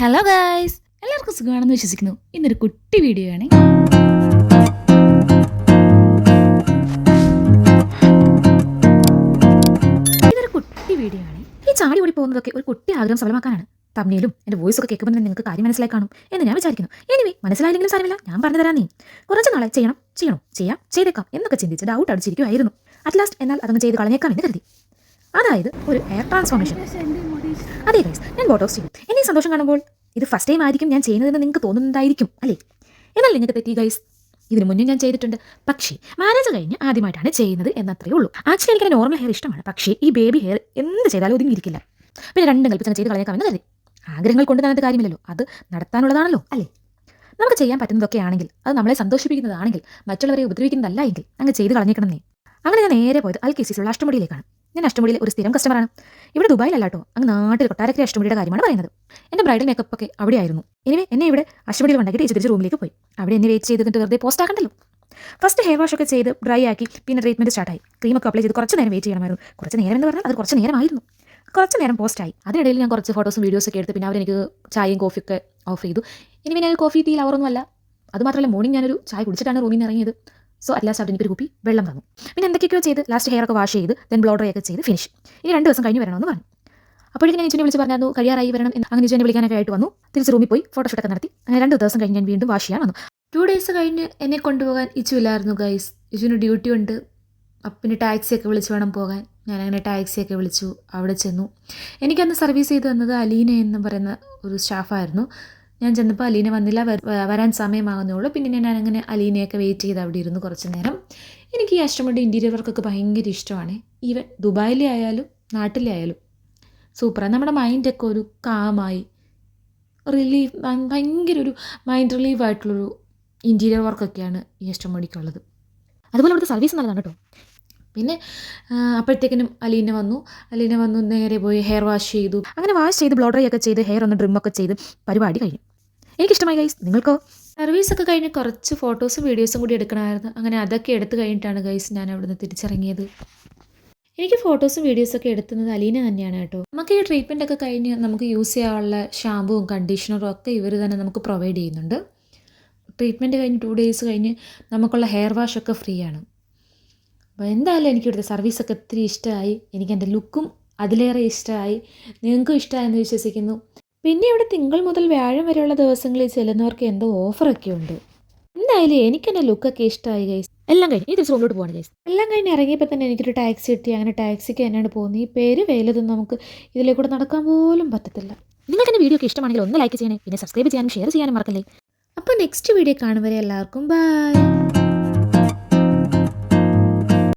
Hello guys എല്ലാവർക്കും സുഖമാണെന്ന് വിശ്വസിക്കുന്നു. ഇന്നൊരു കുട്ടി വീഡിയോ ആണ്. ഇതൊരു കുട്ടി വീഡിയോ ആണ്. ഈ ചാടി ഓടി പോകുന്നതൊക്കെ ഒരു കുട്ടി ആഗ്രഹം സഫലമാക്കാനാണ്. തമ്മിലും എന്റെ വോയിസ് ഒക്കെ കേൾക്കുമ്പോൾ നിങ്ങൾക്ക് കാര്യം മനസ്സിലായി കാണും എന്ന് ഞാൻ വിചാരിക്കുന്നു. എനിവേ മനസ്സിലായില്ലെങ്കിലും സാരമില്ല. ഞാൻ പറഞ്ഞു തരാം നീ. കുറച്ച് നാളെ ചെയ്യണം ചെയ്യണം ചെയ്യാം ചെയ്തേക്കാം എന്നൊക്കെ ചിന്തിച്ച് ഡൗട്ട് അടിച്ചിരിക്കുമായിരുന്നു അറ്റ് ലാസ്റ്റ് എന്നാൽ അതങ്ങ് ചെയ്ത് കളഞ്ഞേക്കാം എന്ന് കരുതി. അതായത് ഒരു എയർ ട്രാൻസ്ഫോർമേഷൻ അതെ ഗൈസ് ഞാൻ ബോട്ടോക്സ് ചെയ്യും എന്നെ സന്തോഷം കാണുമ്പോൾ ഇത് ഫസ്റ്റ് ടൈം ആയിരിക്കും ഞാൻ ചെയ്യുന്നതെന്ന് നിങ്ങൾക്ക് തോന്നുന്നുണ്ടായിരിക്കും അല്ലേ? എന്നാൽ നിങ്ങൾക്ക് പറ്റി ഗൈസ് ഇതിനു മുന്നേ ഞാൻ ചെയ്തിട്ടുണ്ട്. പക്ഷേ മാരേജ് കഴിഞ്ഞ് ആദ്യമായിട്ടാണ് ചെയ്യുന്നത് എന്നത്രേ ഉള്ളൂ. ആക്ച്വലി എനിക്ക് നോർമൽ ഹെയർ ഇഷ്ടമാണ്. പക്ഷേ ഈ ബേബി ഹെയർ എന്ത് ചെയ്താലും ഒതുങ്ങിയിരിക്കില്ല. പിന്നെ രണ്ടും കൽപ്പിച്ചങ്ങ് ചെയ്ത് കളയാക്കാമെന്ന് കരുതി. ആഗ്രഹങ്ങൾ കൊണ്ട് തന്നെ കാര്യമില്ലല്ലോ. അത് നടത്താനുള്ളതാണല്ലോ അല്ലേ? നമുക്ക് ചെയ്യാൻ പറ്റുന്നതൊക്കെ ആണെങ്കിൽ അത് നമ്മളെ സന്തോഷിപ്പിക്കുന്നതാണെങ്കിൽ മറ്റുള്ളവരെ ഉപദ്രവിക്കുന്നതല്ല എങ്കിൽ അങ്ങ് ചെയ്ത് കളഞ്ഞേക്കണമെന്നേ. അങ്ങനെ ഞാൻ നേരെ പോയത് അൽ കേസിലുള്ള അഷ്ടമുടിയിലേക്കാണ്. ഞാൻ അഷ്ടമുടിയിലെ ഒരു സ്ഥിരം കസ്റ്റമറാണ് ഇവിടെ ദുബായിലല്ല കേട്ടോ അങ്ങ് നാട്ടിൽ കൊട്ടാരക്കര അഷ്ടമുടിയുടെ കാര്യമാണ് പറയുന്നത്. എന്റെ ബ്രൈഡൽ മേക്കപ്പ് ഒക്കെ അവിടെ ആയിരുന്നു ഇനി എന്നെ ഇവിടെ അഷ്ടമുടിയിൽ ടീച്ചർ തിരിച്ച് റൂമിലേക്ക് പോയി. അവിടെ എന്നെ വെയിറ്റ് ചെയ്തിട്ട് വെറുതെ പോസ്റ്റ് ആക്കണ്ടല്ലോ? ഫസ്റ്റ് ഹെയർ വാഷ് ഒക്കെ ചെയ്ത് ഡ്രൈ ആക്കി പിന്നെ ട്രീറ്റ്മെന്റ് സ്റ്റാർട്ടായി ക്രീമൊക്കെ അപ്ലൈ ചെയ്ത് കുറച്ച് നേരം വെയിറ്റ് ചെയ്യണമായിരുന്നു. കുറച്ച് നേരം എന്ന് പറഞ്ഞാൽ അത് കുറച്ച് നേരമായിരുന്നു. കുറച്ച് നേരം പോസ്റ്റ് ആയി. അതിനിടയിൽ ഞാൻ കുറച്ച് ഫോട്ടോസും വീഡിയോസും ഒക്കെ എടുത്ത് പിന്നെ അവരെനിക്ക് ചായയും കോഫിയൊക്കെ ഓഫ് ചെയ്തു. ഇനി പിന്നെ കോഫി ടീ ലവറൊന്നും അല്ല അതുമാത്രമല്ല മോർണിംഗ് ഞാനൊരു ചായ കുടിച്ചിട്ടാണ് റൂമിൽ നിന്ന് ഇറങ്ങിയത്. സോ അറ്റ് ലാസ്റ്റ് എനിക്കൊരു കുപ്പി വെള്ളം തന്നു. പിന്നെ എന്തൊക്കെയോ ചെയ്ത് ലാസ്റ്റ് ഹെയർ ഒക്കെ വാഷ് ചെയ്ത് ദെൻ ബ്ലോ ഡ്രൈ ഒക്കെ ചെയ്ത് ഫിനിഷ് ഇനി രണ്ട് ദിവസം കഴിഞ്ഞ് വരണമെന്ന് പറഞ്ഞു. അപ്പോഴേക്കും ഞാൻ ഇച്ചുനെ വിളിച്ച് പറഞ്ഞു കഴിയാറായി വരണം എന്ന്. അങ്ങനെ ഇച്ചുനെ വിളിക്കാനൊക്കെ ആയിട്ട് വന്നു. തിരിച്ച് റൂമിൽ പോയി ഫോട്ടോഷൂട്ടൊക്കെ നടത്തി. അങ്ങനെ രണ്ട് ദിവസം കഴിഞ്ഞ് ഞാൻ വീണ്ടും വാഷ് ചെയ്യാൻ വന്നു. ടു ഡേയ്സ് കഴിഞ്ഞ് എന്നെ കൊണ്ടുപോകാൻ ഇച്ചു ഇല്ലായിരുന്നു ഗൈസ് ഇച്ചുവിന് ഡ്യൂട്ടി ഉണ്ട്. പിന്നെ ടാക്സിയൊക്കെ വിളിച്ച് വേണം പോകാൻ. ഞാൻ അങ്ങനെ ടാക്സിയൊക്കെ വിളിച്ചു അവിടെ ചെന്നു. എനിക്കന്ന് സർവീസ് ചെയ്ത് തന്നത് അലീന എന്ന് പറയുന്ന ഒരു സ്റ്റാഫായിരുന്നു ഞാൻ ചെന്നപ്പോൾ അലീന വന്നില്ല വരാൻ സമയമാകുന്നേ ഉള്ളൂ പിന്നെ ഞാൻ അങ്ങനെ അലീനയൊക്കെ വെയിറ്റ് ചെയ്ത് അവിടെ ഇരുന്നു കുറച്ച് നേരം. എനിക്ക് ഈ അഷ്ടമുടി ഇന്റീരിയർ വർക്കൊക്കെ ഭയങ്കര ഇഷ്ടമാണ്. ഈവൻ ദുബായിലെ ആയാലും നാട്ടിലെ ആയാലും സൂപ്പറാണ് നമ്മുടെ മൈൻഡൊക്കെ ഒരു കാമായി റിലീഫ് ഭയങ്കര ഒരു മൈൻഡ് റിലീഫ് ആയിട്ടുള്ളൊരു ഇന്റീരിയർ വർക്കൊക്കെയാണ് ഈ അഷ്ടമുടിക്കുള്ളത്. അതുപോലെ അവിടുത്തെ സർവീസ് നല്ലതാണ് കേട്ടോ. പിന്നെ അപ്പോഴത്തേക്കിനും അലീന വന്നു. അലീന വന്നു നേരെ പോയി ഹെയർ വാഷ് ചെയ്തു. അങ്ങനെ വാഷ് ചെയ്ത് ബ്ലോ ഒക്കെ ചെയ്ത് ഹെയർ ഒന്ന് ഡ്രിമ്മൊക്കെ ചെയ്ത് പരിപാടി കഴിഞ്ഞു. എനിക്കിഷ്ടമായി ഗൈസ് നിങ്ങൾക്കോ? സർവീസ് ഒക്കെ കഴിഞ്ഞ് കുറച്ച് ഫോട്ടോസും വീഡിയോസും കൂടി എടുക്കണമായിരുന്നു. അങ്ങനെ അതൊക്കെ എടുത്ത് കഴിഞ്ഞിട്ടാണ് ഗൈസ് ഞാൻ അവിടുന്ന് തിരിച്ചിറങ്ങിയത്. എനിക്ക് ഫോട്ടോസും വീഡിയോസൊക്കെ എടുത്തുന്നത് അലീന തന്നെയാണ് കേട്ടോ. നമുക്ക് ഈ ട്രീറ്റ്മെന്റ് ഒക്കെ കഴിഞ്ഞ് നമുക്ക് യൂസ് ചെയ്യാനുള്ള ഷാമ്പുവും കണ്ടീഷണറും ഒക്കെ ഇവർ തന്നെ നമുക്ക് പ്രൊവൈഡ് ചെയ്യുന്നുണ്ട്. ട്രീറ്റ്മെന്റ് കഴിഞ്ഞ് ടു ഡേയ്സ് കഴിഞ്ഞ് നമുക്കുള്ള ഹെയർ വാഷ് ഒക്കെ ഫ്രീ ആണ്. അപ്പോൾ എന്തായാലും എനിക്ക് ഇവിടുത്തെ സർവീസൊക്കെ ഒത്തിരി ഇഷ്ടമായി. എനിക്ക് എന്റെ ലുക്കും അതിലേറെ ഇഷ്ടമായി. നിങ്ങൾക്കും ഇഷ്ടമായെന്ന് വിശ്വസിക്കുന്നു. പിന്നെ ഇവിടെ തിങ്കൾ മുതൽ വ്യാഴം വരെയുള്ള ദിവസങ്ങളിൽ ചെല്ലുന്നവർക്ക് എന്തോ ഓഫറൊക്കെ ഉണ്ട്. എന്തായാലും എനിക്ക് എന്റെ ലുക്കൊക്കെ ഇഷ്ടമായി ഗൈസ് എല്ലാം കഴിഞ്ഞ് ഈ ദിവസം റൂമിലോട്ട് പോവാണ് ഗൈസ് എല്ലാം കഴിഞ്ഞ് ഇറങ്ങിയപ്പോൾ തന്നെ എനിക്കൊരു ടാക്സി കിട്ടി. അങ്ങനെ ടാക്സിക്ക് തന്നെയാണ് പോകുന്നത്. ഈ പേര് വേലതൊന്നും നമുക്ക് ഇതിലേ കൂടെ നടക്കാൻ പോലും പറ്റത്തില്ല. നിങ്ങൾക്ക് എന്റെ വീഡിയോ ഒക്കെ ഇഷ്ടമാണെങ്കിൽ ഒന്ന് ലൈക്ക് ചെയ്യണേ പിന്നെ സബ്സ്ക്രൈബ് ചെയ്യാനും ഷെയർ ചെയ്യാനും മറക്കല്ലേ. അപ്പോൾ നെക്സ്റ്റ് വീഡിയോ കാണും വരെ എല്ലാവർക്കും ബൈ